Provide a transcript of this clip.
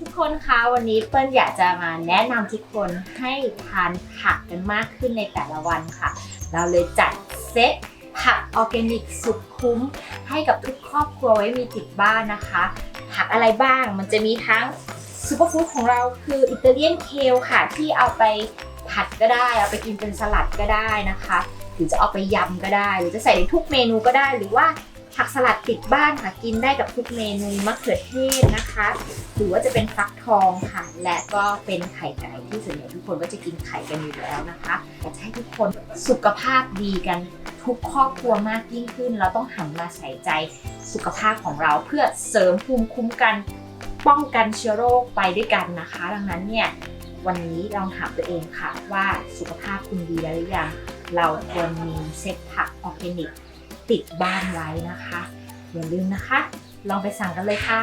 ทุกคนคะวันนี้เปิ้ลอยากจะมาแนะนำทุกคนให้ทานผักกันมากขึ้นในแต่ละวันค่ะ เราเลยจัดเซตผักออร์แกนิกสุดคุ้ม ให้กับทุกครอบครัวไว้มีติดบ้านนะคะ ผักอะไรบ้างมันจะมีทั้งซูเปอร์ฟู้ดของเราคืออิตาเลียนเคลค่ะ ที่เอาไปผัดก็ได้ เอาไปกินเป็นสลัดก็ได้นะคะ หรือจะเอาไปยำก็ได้ หรือจะใส่ในทุกเมนูก็ได้หรือว่า ผักสลัดติดบ้านค่ะกินได้กับทุกเมนูมะเขือเทศนะคะ หรือว่าจะเป็นฟักทองค่ะ และก็เป็นไข่ไก่ที่ส่วนใหญ่ทุกคนก็จะกินไข่กันอยู่แล้วนะคะอยากจะให้ทุกคนสุขภาพดีกันทุกครอบครัวมากยิ่งขึ้น เราต้องหันมาใส่ใจสุขภาพของเราเพื่อเสริมภูมิคุ้มกัน ป้องกันเชื้อโรคไปด้วยกันนะคะ ดังนั้นเนี่ยวันนี้ลองถามตัวเองค่ะว่าสุขภาพคุณดีแล้วหรือยังเราควรมีเซตผักออร์แกนิก ติดบ้านไว้นะคะ อย่าลืมนะคะ ลองไปสั่งกันเลยค่ะ